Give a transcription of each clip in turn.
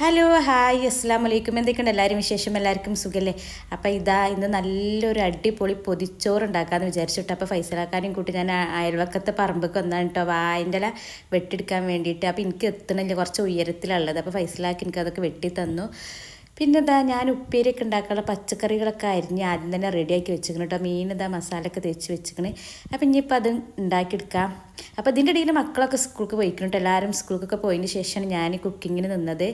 Hello hi അസ്സാം വലൈക്കും എന്തൊക്കെയുണ്ട് എല്ലാവരും വിശേഷം? എല്ലാവർക്കും സുഖല്ലേ? അപ്പോൾ ഇതാ ഇന്ന് നല്ലൊരു അടിപൊളി പൊതിച്ചോറ് ഉണ്ടാക്കാമെന്ന് വിചാരിച്ചിട്ട് അപ്പോൾ ഫൈസലാക്കാനും കൂട്ടി ഞാൻ അയൽവക്കത്തെ പറമ്പൊക്കെ വന്നാണ് കേട്ടോ വായന്റെ ഇല വെട്ടിയെടുക്കാൻ വേണ്ടിയിട്ട്. അപ്പോൾ എനിക്ക് എത്തണില്ല കുറച്ച് ഉയരത്തിലുള്ളത് അപ്പോൾ ഫൈസലാക്കി എനിക്ക് അതൊക്കെ വെട്ടി തന്നു പിന്നെ ഇതാ ഞാൻ ഉപ്പേരിയൊക്കെ ഉണ്ടാക്കാനുള്ള പച്ചക്കറികളൊക്കെ അരിഞ്ഞ് ആദ്യം തന്നെ റെഡിയാക്കി വെച്ചിരിക്കണം കേട്ടോ മീൻ ഇതാ മസാലയൊക്കെ തേച്ച് വെച്ചിരിക്കണേ. അപ്പം ഇനിയിപ്പോൾ അത് ഉണ്ടാക്കിയെടുക്കാം. അപ്പോൾ ഇതിന്റെ ഇടയിൽ മക്കളൊക്കെ സ്കൂൾക്ക് പോയിക്കണം കേട്ടോ എല്ലാവരും സ്കൂൾക്കൊക്കെ പോയതിന് ശേഷമാണ് ഞാൻ കുക്കിങ്ങിന് നിന്നത്.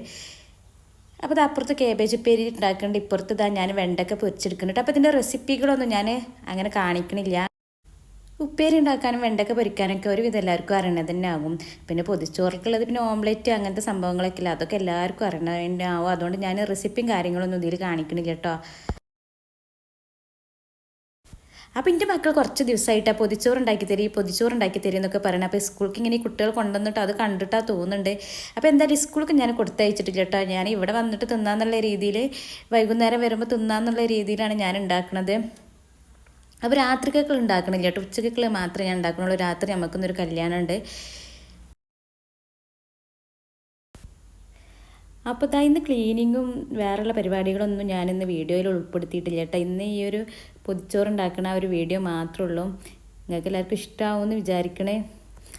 അപ്പോൾ ഇത് അപ്പുറത്ത് കേബേജ് ഉപ്പേരി ഉണ്ടാക്കുന്നുണ്ട് ഇപ്പുറത്ത് ഇതാ ഞാൻ വെണ്ടൊക്കെ പൊരിച്ചെടുക്കുന്നുണ്ട് അപ്പോൾ ഇതിന്റെ റെസിപ്പികളൊന്നും ഞാൻ അങ്ങനെ കാണിക്കണില്ല. ഉപ്പേരി ഉണ്ടാക്കാനും വെണ്ടക്ക പൊരിക്കാനൊക്കെ ഒരുവിധം എല്ലാവർക്കും അറിയണത് തന്നെ ആകും. പിന്നെ പൊതിച്ചോറക്കുള്ളത് പിന്നെ ഓംലെറ്റ് അങ്ങനത്തെ സംഭവങ്ങളൊക്കെ ഇല്ല? അതൊക്കെ എല്ലാവർക്കും അറിയണതന്നെ ആവും. അതുകൊണ്ട് ഞാൻ റെസിപ്പിയും കാര്യങ്ങളൊന്നും ഇതിൽ കാണിക്കണില്ല കേട്ടോ. അപ്പോൾ എന്റെ മക്കൾ കുറച്ച് ദിവസമായിട്ട് പൊതിച്ചോറ് ഉണ്ടാക്കി തരും ഈ പൊതിച്ചോറ് ഉണ്ടാക്കി തരും എന്നൊക്കെ പറയണം. അപ്പോൾ സ്കൂൾക്ക് ഇങ്ങനെ കുട്ടികൾ കൊണ്ടുവന്നിട്ട് അത് കണ്ടിട്ടാ തോന്നുന്നുണ്ട്. അപ്പോൾ എന്തായാലും സ്കൂൾക്ക് ഞാൻ കൊടുത്തയച്ചിട്ടില്ല കേട്ടോ. ഞാൻ ഇവിടെ വന്നിട്ട് തിന്നാന്നുള്ള രീതിയിൽ വൈകുന്നേരം വരുമ്പോൾ തിന്നാന്നുള്ള രീതിയിലാണ് ഞാൻ ഉണ്ടാക്കുന്നത് അപ്പോൾ രാത്രിക്കൊക്കെ ഉണ്ടാക്കണില്ല കേട്ടോ. ഉച്ചക്കൊക്കെ മാത്രമേ ഞാൻ ഉണ്ടാക്കണുള്ളൂ രാത്രി നമുക്കൊന്നൊരു കല്യാണമുണ്ട്. അപ്പോൾ ഇതാ ഇന്ന് ക്ലീനിങ്ങും വേറെയുള്ള പരിപാടികളൊന്നും ഞാനിന്ന് വീഡിയോയിൽ ഉൾപ്പെടുത്തിയിട്ടില്ല കേട്ടോ. ഇന്ന് ഈ ഒരു പൊതിച്ചോറ് ഉണ്ടാക്കുന്ന ഒരു വീഡിയോ മാത്രമേ ഉള്ളൂ. നിങ്ങൾക്ക് എല്ലാവർക്കും ഇഷ്ടമാവുമെന്ന് വിചാരിക്കണേ.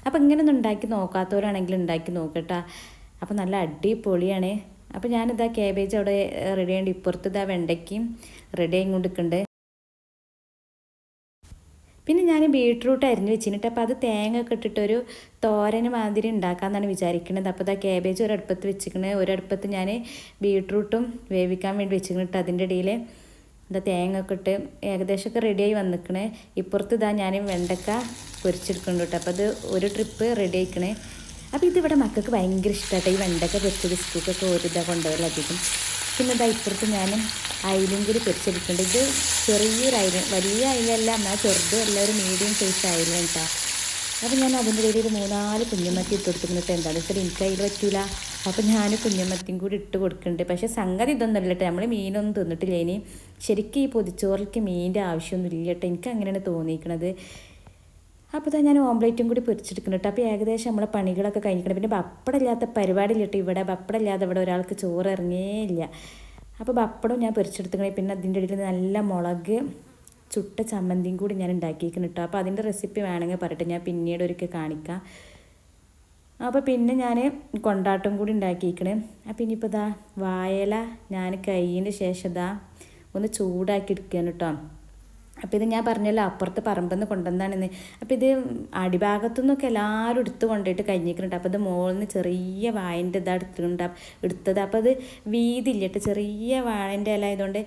അപ്പോൾ ഇങ്ങനെയൊന്നും ഉണ്ടാക്കി നോക്കാത്തവരാണെങ്കിൽ ഉണ്ടാക്കി നോക്കട്ടാ. അപ്പോൾ നല്ല അടിപൊളിയാണ്. അപ്പോൾ ഞാനിതാ കേബേജ് അവിടെ റെഡി ചെയ്യേണ്ട ഇപ്പുറത്ത് ഇതാ വെണ്ടയ്ക്കും റെഡി ആയി കൊണ്ടിരിക്കുന്നുണ്ട് പിന്നെ ഞാൻ ബീട്രൂട്ട് അരിഞ്ഞ് വെച്ചിട്ട് അപ്പോൾ അത് തേങ്ങ ഒക്കെ ഇട്ടിട്ടൊരു തോരന് മാതിരി ഉണ്ടാക്കാമെന്നാണ് വിചാരിക്കുന്നത് അപ്പോൾ ഇതാ ക്യാബേജ് ഒരടുപ്പത്ത് വെച്ചിരിക്കണത് ഒരടുപ്പത്ത് ഞാൻ ബീട്രൂട്ടും വേവിക്കാൻ വേണ്ടി വെച്ചിട്ട് അതിന്റെ ഇടയിൽ ഇതാ തേങ്ങ ഒക്കെ ഇട്ട് ഏകദേശമൊക്കെ റെഡിയായി വന്നിക്കണേ. ഇപ്പുറത്ത് ഇതാ ഞാൻ വെണ്ടക്ക പൊരിച്ചെടുക്കുന്നുണ്ട് കേട്ടോ അപ്പോൾ അത് ഒരു ട്രിപ്പ് റെഡി ആയിക്കണേ. അപ്പോൾ ഇതിവിടെ മക്കൾക്ക് ഭയങ്കര ഇഷ്ടമായിട്ട് ഈ വെണ്ടക്ക പൊരിച്ചത് സ്കൂൾക്കൊക്കെ ഒരു ഇതാ കൊണ്ടുപോകല അധികം. പിന്നെ ഇതാ ഇപ്പുറത്ത് ഞാൻ അയിലും കൂടി ഇത് ചെറിയൊരു അയില വലിയ അയിലല്ല എന്നാൽ ചെറുതും അല്ല ഒരു മീഡിയം സൈസ് അയില കേട്ടോ. അപ്പോൾ ഞാൻ അതിന്റെ ഇടയിൽ ഒരു മൂന്നാൽ കുഞ്ഞുമത്തി ഇട്ട് കൊടുക്കുന്നിട്ട് എന്താണെന്ന് വെച്ചാൽ എനിക്ക് അതിൽ പറ്റൂല. അപ്പോൾ ഞാൻ കുഞ്ഞുമത്തിയും കൂടി ഇട്ട് കൊടുക്കുന്നുണ്ട്. പക്ഷേ സംഗതി ഇതൊന്നും അല്ല കേട്ടോ. നമ്മൾ മീനൊന്നും തിന്നിട്ടില്ല ഇനി. ശരിക്കും ഈ പൊതിച്ചോറിലേക്ക് മീനിന്റെ ആവശ്യമൊന്നും ഇല്ല കേട്ടോ. എനിക്ക് അങ്ങനെയാണ് തോന്നിയിരിക്കണത്. അപ്പോൾ തന്നെ ഞാൻ ഓംലേറ്റും കൂടി പൊരിച്ചെടുക്കുന്നുണ്ട് അപ്പോൾ ഏകദേശം നമ്മളെ പണികളൊക്കെ കഴിഞ്ഞിരിക്കണം പിന്നെ പപ്പടം ഇല്ലാത്ത പരിപാടി ഇല്ല കേട്ടോ ഇവിടെ പപ്പടം ഇല്ലാതെ ഇവിടെ ഒരാൾക്ക് ചോറ് ഇറങ്ങിയില്ല അപ്പോൾ പപ്പടം ഞാൻ പൊരിച്ചെടുത്തിക്കണേ പിന്നെ അതിന്റെ ഇടയിൽ നല്ല മുളക് ചുട്ട ചമ്മന്തിയും കൂടി ഞാൻ ഉണ്ടാക്കിയിരിക്കുന്നു കേട്ടോ. അപ്പോൾ അതിന്റെ റെസിപ്പി വേണമെങ്കിൽ പറയട്ടെ. ഞാൻ പിന്നീട് ഒരിക്കൽ കാണിക്കാം. അപ്പോൾ പിന്നെ ഞാൻ കൊണ്ടാട്ടം കൂടി ഉണ്ടാക്കിയിരിക്കണേ അപ്പോൾ ഇനിയിപ്പോൾ ഇതാ വായല ഞാൻ കൈയിന് ശേഷം ഇതാ ഒന്ന് ചൂടാക്കി എടുക്കുകയാണ് കേട്ടോ. അപ്പോൾ ഇത് ഞാൻ പറഞ്ഞല്ലോ അപ്പുറത്ത് പറമ്പെന്ന് കൊണ്ടുവന്നാണെന്ന്. അപ്പോൾ ഇത് അടിഭാഗത്തു നിന്നൊക്കെ എല്ലാവരും എടുത്ത് കൊണ്ടുപോയിട്ട് കഴിഞ്ഞിട്ടുണ്ട് അപ്പോൾ ഇത് മുകളിൽ നിന്ന് ചെറിയ വായന്റെ ഇതാണ് എടുത്തിട്ടുണ്ട് എടുത്തത്. അപ്പോൾ അത് വീതിയില്ല ചെറിയ വാഴന്റെ ഇല ആയതുകൊണ്ട്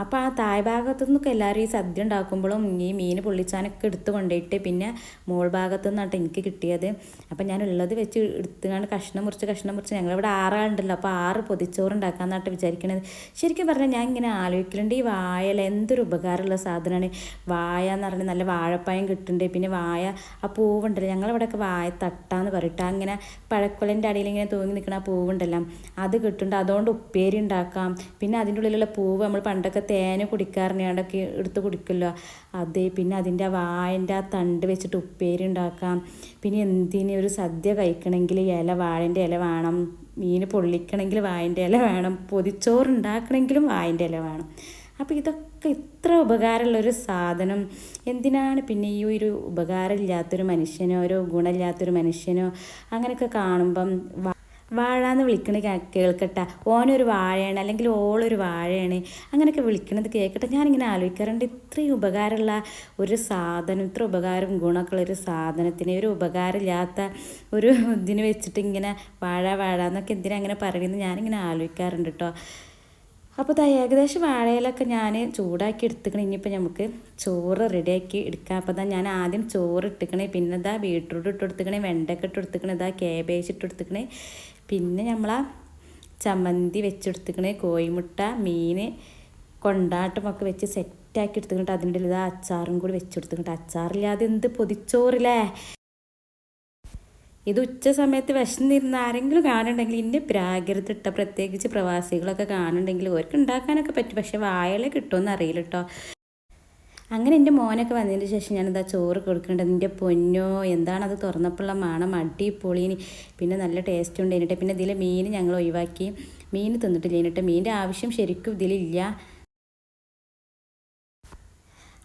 അപ്പോൾ ആ താഴ് ഭാഗത്തു നിന്നൊക്കെ എല്ലാവരും ഈ സദ്യ ഉണ്ടാക്കുമ്പോഴും ഈ മീൻ പൊള്ളിച്ചാനൊക്കെ എടുത്ത് കൊണ്ടുപോയിട്ട് പിന്നെ മോൾ ഭാഗത്തു നിന്നാണ് എനിക്ക് കിട്ടിയത്. അപ്പോൾ ഞാൻ ഉള്ളത് വെച്ച് എടുത്തുകൊണ്ട് കഷ്ണം മുറിച്ച് കഷ്ണം മുറിച്ച്. ഞങ്ങളിവിടെ ആറാളുണ്ടല്ലോ അപ്പോൾ ആറ് പൊതിച്ചോറ് ഉണ്ടാക്കാമെന്നാണ് വിചാരിക്കണത്. ശരിക്കും പറഞ്ഞാൽ ഞാൻ ഇങ്ങനെ ആലോചിക്കലുണ്ട് ഈ വായല എന്തൊരു ഉപകാരമുള്ള സാധനമാണ്. വായ എന്ന് പറഞ്ഞാൽ നല്ല വാഴപ്പായം കിട്ടുന്നുണ്ട് പിന്നെ വായ ആ പൂവുണ്ടല്ലോ. ഞങ്ങളിവിടെയൊക്കെ വായ തട്ടാന്ന് പറയട്ടെ അങ്ങനെ പഴക്കുളന്റെ അടിയിൽ ഇങ്ങനെ തൂങ്ങി നിൽക്കുന്ന ആ പൂവുണ്ടല്ലോ. അത് കിട്ടുന്നുണ്ട് അതുകൊണ്ട് ഉപ്പേരി ഉണ്ടാക്കാം. പിന്നെ അതിന്റെ ഉള്ളിലുള്ള പൂവ് നമ്മൾ പണ്ടൊക്കെ തേന് കുടിക്കാറിനാണ്ടൊക്കെ എടുത്ത് കുടിക്കുമല്ലോ അത് പിന്നെ അതിന്റെ വായന്റെ ആ തണ്ട് വെച്ചിട്ട് ഉപ്പേരി ഉണ്ടാക്കാം. പിന്നെ എന്തിന് ഒരു സദ്യ കഴിക്കണമെങ്കിൽ ഇല വാഴന്റെ ഇല വേണം. മീൻ പൊള്ളിക്കണമെങ്കിൽ വായന്റെ ഇല വേണം. പൊതിച്ചോറ് ഉണ്ടാക്കണമെങ്കിലും വായന്റെ ഇല വേണം. അപ്പോൾ ഇതൊക്കെ ഇത്ര ഉപകാരമുള്ളൊരു സാധനം. എന്തിനാണ് പിന്നെ ഈ ഒരു ഉപകാരമില്ലാത്തൊരു മനുഷ്യനോ ഒരു ഗുണമില്ലാത്തൊരു മനുഷ്യനോ അങ്ങനെയൊക്കെ കാണുമ്പം വാഴ എന്ന് വിളിക്കണ കേൾക്കട്ടെ. ഓനൊരു വാഴയാണ് അല്ലെങ്കിൽ ഓളൊരു വാഴയാണ്. അങ്ങനെയൊക്കെ വിളിക്കണത് കേൾക്കട്ടെ. ഞാനിങ്ങനെ ആലോചിക്കാറുണ്ട് ഇത്രയും ഉപകാരമുള്ള ഒരു സാധനം ഇത്ര ഉപകാരം ഗുണമൊക്കെ ഉള്ള ഒരു സാധനത്തിന് ഒരു ഉപകാരമില്ലാത്ത ഒരു ഇതിന് വെച്ചിട്ട് ഇങ്ങനെ വാഴ വാഴ എന്നൊക്കെ എന്തിനാ അങ്ങനെ പറയുന്നത് ഞാനിങ്ങനെ ആലോചിക്കാറുണ്ട് കേട്ടോ അപ്പോൾ ദാ ഏകദേശം വാഴയിലൊക്കെ ഞാൻ ചൂടാക്കി എടുത്തുക്കണേ. ഇനിയിപ്പോൾ നമുക്ക് ചോറ് റെഡിയാക്കി എടുക്കാം. അപ്പോൾ ദാ ഞാൻ ആദ്യം ചോറ് ഇട്ടിക്കണേ. പിന്നെ ഇതാ ബീട്രൂട്ട് ഇട്ട് കൊടുത്തുക്കണേ. വെണ്ടയ്ക്ക ഇട്ട് കൊടുത്തുക്കണേ. ഇതാ കേബേജ് ഇട്ട് കൊടുത്തുക്കണേ. പിന്നെ നമ്മളാ ചമ്മന്തി വെച്ചെടുത്തുക്കണേ കോഴിമുട്ട മീൻ കൊണ്ടാട്ടമൊക്കെ വെച്ച് സെറ്റാക്കി എടുത്തുക്കിട്ട് അതിന്റെ ഇതാ അച്ചാറും കൂടി വെച്ചെടുത്തുക്കിട്ട് അച്ചാറില്ലാതെ എന്ത് പൊതിച്ചോറില്ലേ? ഇത് ഉച്ച സമയത്ത് വിശന്നിരുന്ന ആരെങ്കിലും കാണുന്നുണ്ടെങ്കിൽ ഇന്ന പ്രാകൃത ഇട്ട പ്രത്യേകിച്ച് പ്രവാസികളൊക്കെ കാണുന്നുണ്ടെങ്കിൽ അവർക്ക് ഉണ്ടാക്കാനൊക്കെ പറ്റും. പക്ഷെ വായല കിട്ടുമെന്ന് അറിയില്ല കേട്ടോ. അങ്ങനെ എന്റെ മോനൊക്കെ വന്നതിന് ശേഷം ഞാനെന്താ ചോറ് കൊടുക്കേണ്ടത് എന്റെ പൊന്നോ എന്താണ് എന്താണത് തുറന്നപ്പോഴുള്ള മണം അടിപൊളിന് പിന്നെ നല്ല ടേസ്റ്റ് ഉണ്ട്. എന്നിട്ട് പിന്നെ ഇതിലെ മീൻ ഞങ്ങൾ ഒഴിവാക്കി. മീൻ തിന്നിട്ടില്ല. എന്നിട്ട് മീനിന്റെ ആവശ്യം ശരിക്കും ഇതിലില്ല.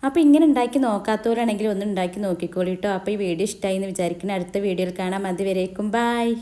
അപ്പോൾ ഇങ്ങനെ ഉണ്ടാക്കി നോക്കാത്തവരാണെങ്കിൽ ഒന്ന് ഉണ്ടാക്കി നോക്കിക്കോളൂ കേട്ടോ അപ്പോൾ ഈ വീഡിയോ ഇഷ്ടമായി എന്ന് വിചാരിക്കണം അടുത്ത വീഡിയോയിൽ കാണാം. അതുവരേക്കും ബായ്